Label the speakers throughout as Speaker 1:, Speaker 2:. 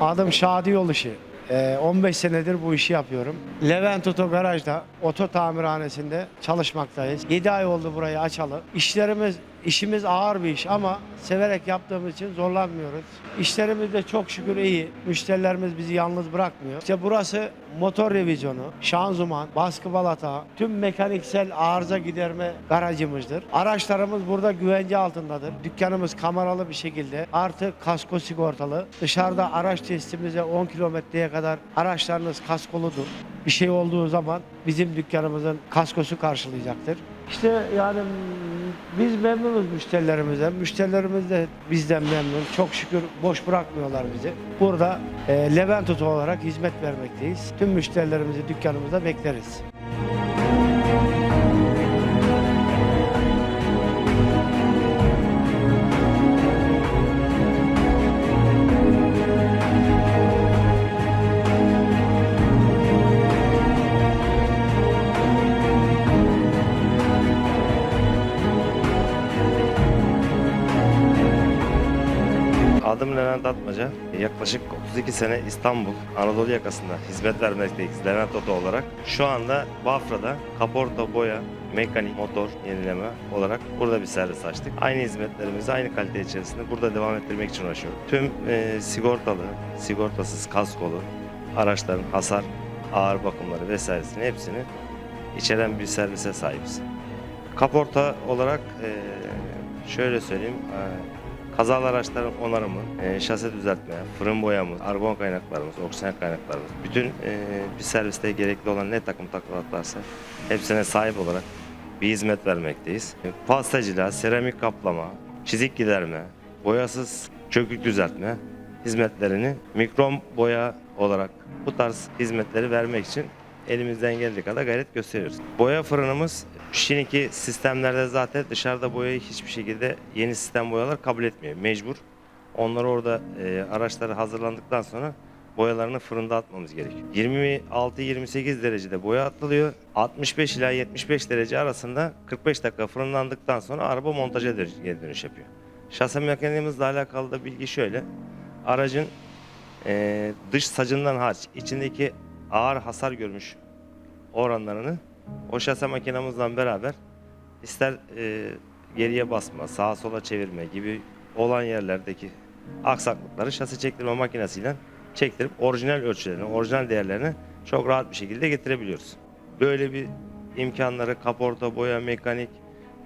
Speaker 1: Adım Şadi Yoluşu. Ee, 15 senedir bu işi yapıyorum. Levent Oto Garaj'da, oto tamirhanesinde çalışmaktayız. 7 ay oldu burayı açalı. İşlerimiz, işimiz ağır bir iş ama severek yaptığımız için zorlanmıyoruz. İşlerimiz de çok şükür iyi. Müşterilerimiz bizi yalnız bırakmıyor. İşte burası motor revizyonu, şanzıman, baskı balata, tüm mekaniksel arıza giderme garajımızdır. Araçlarımız burada güvence altındadır. Dükkanımız kameralı bir şekilde artı kasko sigortalı. Dışarıda araç testimize 10 kilometreye kadar araçlarınız kaskoludur. Bir şey olduğu zaman bizim dükkanımızın kaskosu karşılayacaktır. İşte yani biz memnunuz müşterilerimizden. Müşterilerimiz de bizden memnun. Çok şükür boş bırakmıyorlar bizi. Burada e, Levent Oto olarak hizmet vermekteyiz. Tüm müşterilerimizi dükkanımızda bekleriz.
Speaker 2: Adım Levent Atmaca. Yaklaşık 32 sene İstanbul, Anadolu yakasında hizmet vermekteyiz Levent Oto olarak. Şu anda Bafra'da kaporta, boya, mekanik, motor yenileme olarak burada bir servis açtık. Aynı hizmetlerimizi aynı kalite içerisinde burada devam ettirmek için uğraşıyoruz. Tüm e, sigortalı, sigortasız, kaskolu araçların hasar, ağır bakımları vesairesini hepsini içeren bir servise sahibiz. Kaporta olarak e, şöyle söyleyeyim, e, kazalı araçların onarımı, e, şase düzeltme, fırın boyamı, argon kaynaklarımız, oksijen kaynaklarımız, bütün e, bir serviste gerekli olan ne takım takılat varsa hepsine sahip olarak bir hizmet vermekteyiz. E, Pastacılığa, seramik kaplama, çizik giderme, boyasız çökük düzeltme hizmetlerini mikron boya olarak bu tarz hizmetleri vermek için elimizden geldiği kadar gayret gösteriyoruz. Boya fırınımız şimdiki sistemlerde zaten dışarıda boyayı hiçbir şekilde yeni sistem boyalar kabul etmiyor. Mecbur. Onları orada e, araçları hazırlandıktan sonra boyalarını fırında atmamız gerekiyor. 26-28 derecede boya atılıyor. 65 ila 75 derece arasında 45 dakika fırınlandıktan sonra araba montaja geri dönüş yapıyor. Şase mekaniğimizle alakalı da bilgi şöyle. Aracın e, dış sacından hariç içindeki ağır hasar görmüş oranlarını o şase makinamızla beraber ister e, geriye basma, sağa sola çevirme gibi olan yerlerdeki aksaklıkları şase çektirme makinesiyle çektirip orijinal ölçülerini, orijinal değerlerini çok rahat bir şekilde getirebiliyoruz. Böyle bir imkanları kaporta, boya, mekanik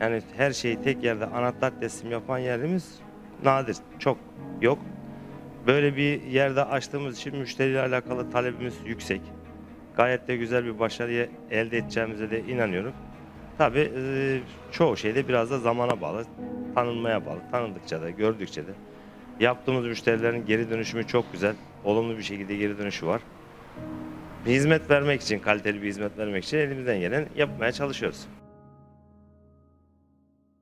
Speaker 2: yani her şeyi tek yerde anahtar teslim yapan yerimiz nadir, çok yok. Böyle bir yerde açtığımız için müşteriyle alakalı talebimiz yüksek. Gayet de güzel bir başarıyı elde edeceğimize de inanıyorum. Tabii e, çoğu şeyde biraz da zamana bağlı, tanınmaya bağlı. Tanındıkça da, gördükçe de. Yaptığımız müşterilerin geri dönüşümü çok güzel. Olumlu bir şekilde geri dönüşü var. Bir hizmet vermek için, kaliteli bir hizmet vermek için elimizden gelen yapmaya çalışıyoruz.